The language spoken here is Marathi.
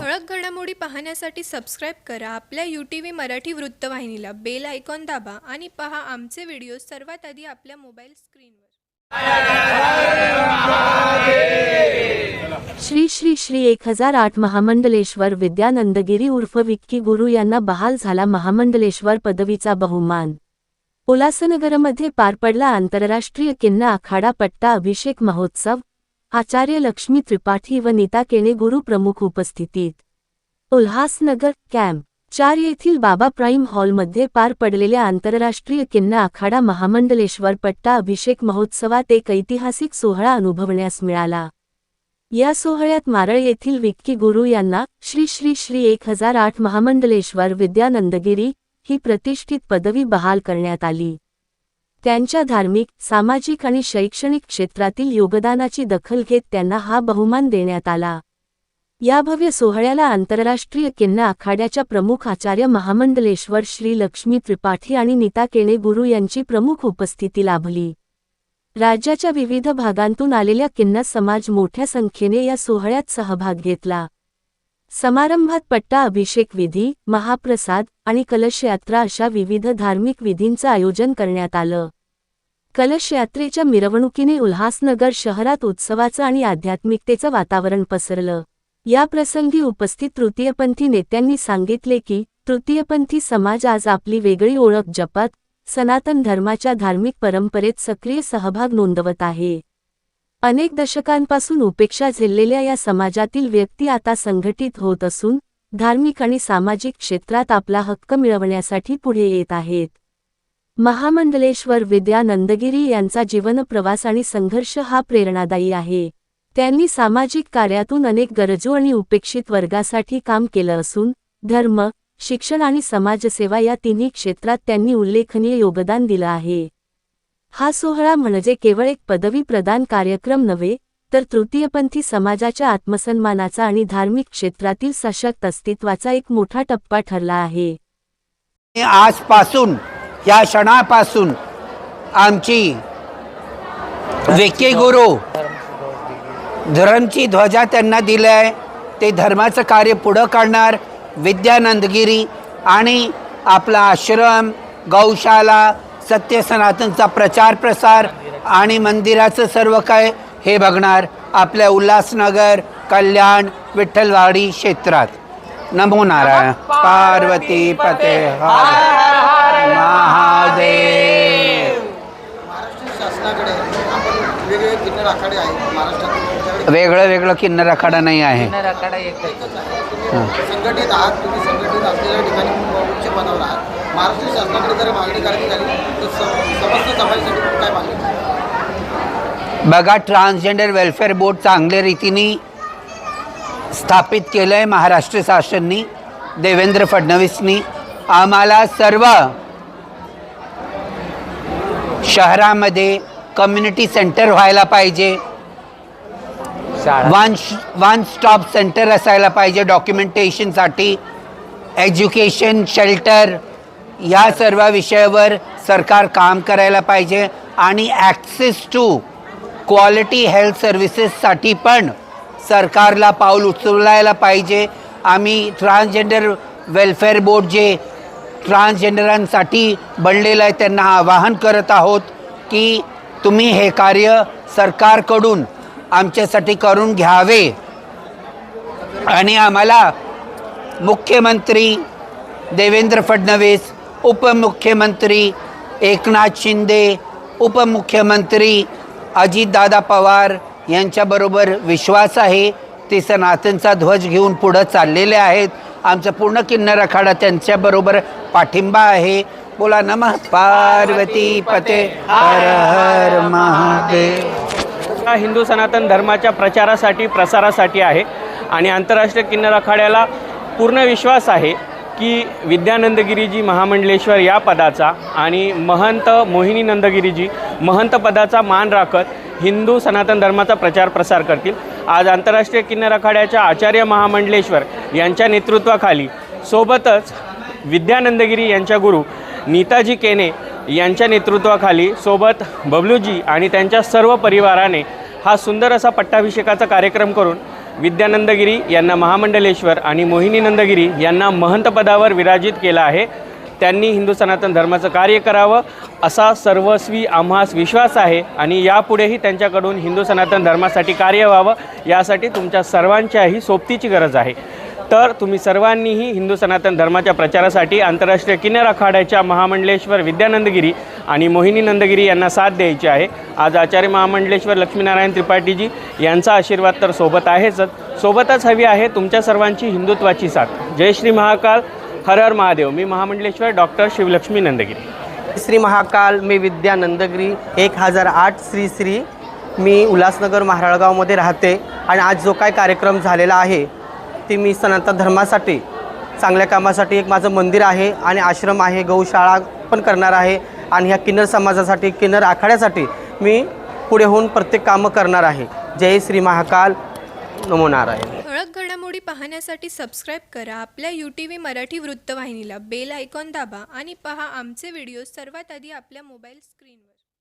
ठळक घडामोडी पाहण्यासाठी सबस्क्राईब करा. आपल्या यू टी व्ही मराठी वृत्तवाहिनीला बेल आयकॉन दाबा आणि पहा आमचे व्हिडिओ सर्वात आधी आपल्या मोबाईल स्क्रीनवर श्री श्री श्री एक हजार आठ महामंडलेश्वर विद्यानंदगिरी उर्फ विक्की गुरु यांना बहाल झाला महामंडलेश्वर पदवीचा बहुमान. उल्हासनगरमध्ये पार पडला आंतरराष्ट्रीय किन्ना आखाडा पट्टा अभिषेक महोत्सव. आचार्य लक्ष्मी त्रिपाठी व नीता केणे गुरु प्रमुख उपस्थितीत. उल्हासनगर कॅम्प. चार येथील बाबा प्राईम हॉलमध्ये पार पडलेल्या आंतरराष्ट्रीय किन्ना आखाडा महामंडलेश्वर पट्टा अभिषेक महोत्सवात एक ऐतिहासिक सोहळा अनुभवण्यास मिळाला. या सोहळ्यात मारळ येथील विक्की गुरु यांना श्री श्री श्री एक हजार आठ महामंडलेश्वर विद्यानंदगिरी ही प्रतिष्ठित पदवी बहाल करण्यात आली. त्यांच्या धार्मिक सामाजिक आणि शैक्षणिक क्षेत्रातील योगदानाची दखल घेत त्यांना हा बहुमान देण्यात आला. या भव्य सोहळ्याला आंतरराष्ट्रीय किन्ना आखाड्याच्या प्रमुख आचार्य महामंडलेश्वर श्री लक्ष्मी त्रिपाठी आणि नीता केणे गुरु यांची प्रमुख उपस्थिती लाभली. राज्याच्या विविध भागांतून आलेल्या किन्ना समाज मोठ्या संख्येने या सोहळ्यात सहभाग घेतला. समारंभात पट्टा अभिषेक विधी महाप्रसाद आणि कलशयात्रा अशा विविध धार्मिक विधींचं आयोजन करण्यात आलं. कलशयात्रेच्या मिरवणुकीने उल्हासनगर शहरात उत्सवाचं आणि आध्यात्मिकतेचं वातावरण पसरलं. या प्रसंगी उपस्थित तृतीयपंथी नेत्यांनी सांगितले की तृतीयपंथी समाज आज आपली वेगळी ओळख जपत सनातन धर्माच्या धार्मिक परंपरेत सक्रिय सहभाग नोंदवत आहे. अनेक दशकांपासून उपेक्षा झेललेल्या या समाजातील व्यक्ती आता संघटित होत असून धार्मिक आणि सामाजिक क्षेत्रात आपला हक्क मिळवण्यासाठी पुढे येत आहेत. महामंडलेश्वर विद्यानंदगिरी यांचा जीवनप्रवास आणि संघर्ष हा प्रेरणादायी आहे. त्यांनी सामाजिक कार्यातून अनेक गरजू आणि उपेक्षित वर्गासाठी काम केलं असून धर्म शिक्षण आणि समाजसेवा या तिन्ही क्षेत्रात त्यांनी उल्लेखनीय योगदान दिलं आहे. हा सोहळा म्हणजे केवळ एक पदवी प्रदान कार्यक्रम नव्हे तर तृतीयपंथी समाजाच्या आत्मसन्मानाचा आणि धार्मिक क्षेत्रातील सशक्त अस्तित्वाचा एक मोठा टप्पा ठरला आहे. आजपासून या क्षणापासून आमची वेके गुरु धर्मची ध्वजा त्यांना दिली आहे ते धर्माचं कार्य पुढं काढणार विद्यानंदगिरी आणि आपला आश्रम गौशाला सत्य सनातनचा प्रचार प्रसार आणि मंदिराचं सर्व काय हे बघणार आपल्या उल्हासनगर कल्याण विठ्ठलवाडी क्षेत्रात. नमो नारायण. पार्वती पते. महादेव. महाराष्ट्र शासनाकडे आपण वेगवेगळे किन्नर आखाडे आहेत. महाराष्ट्रात वेगळं वेगळं किन्नर आखाडा नाही आहे. एकच आहे. तुम्ही संघटित आहात तुम्ही संघटित असलेल्या ठिकाणी उच्च पदावर आहात. महाराष्ट्र शासनाकडे जर मागणी करायची झाली तर स- समस्त समाजासाठी तुम्ही काय मागणी कराल? बघा ट्रान्सजेंडर वेलफेअर बोर्ड चांगल्या रीतीने स्थापित केलं आहे महाराष्ट्र शासननी देवेंद्र फडणवीसनी. आम्हाला सर्व शहरामध्ये कम्युनिटी सेंटर व्हायला पाहिजे. वन वन स्टॉप सेंटर असायला पाहिजे डॉक्युमेंटेशनसाठी एज्युकेशन शेल्टर या सर्व विषयावर सरकार काम करायला पाहिजे. आणि ॲक्सेस टू क्वालिटी हेल्थ सर्व्हिसेससाठी पण सरकारला पाऊल उचलायला पाहिजे. आम्ही ट्रान्सजेंडर वेलफेअर बोर्ड जे ट्रान्सजेंडरांसाठी बनलेलं आहे त्यांना आवाहन करत आहोत की तुम्ही हे कार्य सरकारकडून आमच्यासाठी करून घ्यावे. आणि आम्हाला मुख्यमंत्री देवेंद्र फडणवीस उपमुख्यमंत्री एकनाथ शिंदे उपमुख्यमंत्री अजितदादा पवार यांच्याबरोबर विश्वास आहे. ते सनातनचा ध्वज घेऊन पुढं चाललेले आहेत. आमचा पूर्ण किन्नर अखाडा त्यांच्याबरोबर पाठिंबा आहे. बोला नमः पार्वती पते हर हर महादेव. हा हिंदू सनातन धर्माच्या प्रचारासाठी प्रसारासाठी आहे. आणि आंतरराष्ट्रीय किन्नर आखाड्याला पूर्ण विश्वास आहे की विद्यानंदगिरीजी महामंडलेश्वर या पदाचा आणि महंत मोहिनी नंदगिरीजी महंत पदाचा मान राखत हिंदू सनातन धर्माचा प्रचार प्रसार करतील. आज आंतरराष्ट्रीय किन्नर आखाड्याच्या आचार्य महामंडलेश्वर यांच्या नेतृत्वाखाली सोबतच विद्यानंदगिरी यांच्या गुरु नीताजी केने यांच्या नेतृत्वाखाली सोबत बबलूजी आणि त्यांच्या सर्व परिवाराने हा सुंदर असा पट्टाभिषेकाचा कार्यक्रम करून विद्यानंदगिरी यांना महामंडलेश्वर आणि मोहिनी नंदगिरी यांना महंतपदावर विराजित केलं आहे. त्यांनी हिंदू सनातन धर्माचं कार्य करावं असा सर्वस्वी आम्हास विश्वास आहे आणि यापुढेही त्यांच्याकडून हिंदू सनातन धर्मासाठी कार्य व्हावं यासाठी तुमच्या सर्वांच्याही सोबतीची गरज आहे. तर तुम्ही सर्वांनीही हिंदू सनातन धर्माच्या प्रचारासाठी आंतरराष्ट्रीय किनार आखाड्याच्या महामंडलेश्वर विद्यानंदगिरी आणि मोहिनी नंदगिरी यांना साथ द्यायची आहे. आज आचार्य महामंडलेश्वर लक्ष्मीनारायण त्रिपाठीजी यांचा आशीर्वाद तर सोबत आहेच. सोबतच हवी आहे तुमच्या सर्वांची हिंदुत्वाची साथ. जय श्री महाकाल. हर हर महादेव. मी महामंडलेश्वर डॉक्टर शिवलक्ष्मी नंदगिरी श्री महाकाल. मी विद्या नंदगिरी एक हजार आठ श्री श्री. मी उल्हासनगर महाराळगावमध्ये राहते. आणि आज जो काय कार्यक्रम झालेला आहे ती मी सनातन धर्मासाठी चांगल्या कामासाठी एक माझं मंदिर आहे आणि आश्रम आहे गौशाळा पण करणार आहे आणि ह्या किन्नर समाजासाठी किन्नर आखाड्यासाठी मी पुढे होऊन प्रत्येक कामं करणार आहे. जय श्री महाकाल. नमो नारायण. ठळक घडामोडी पाहण्यासाठी सबस्क्राईब करा. आपल्या यू टी व्ही मराठी वृत्तवाहिनीला बेल आयकॉन दाबा आणि पहा आमचे व्हिडिओ सर्वात आधी आपल्या मोबाईल स्क्रीनवर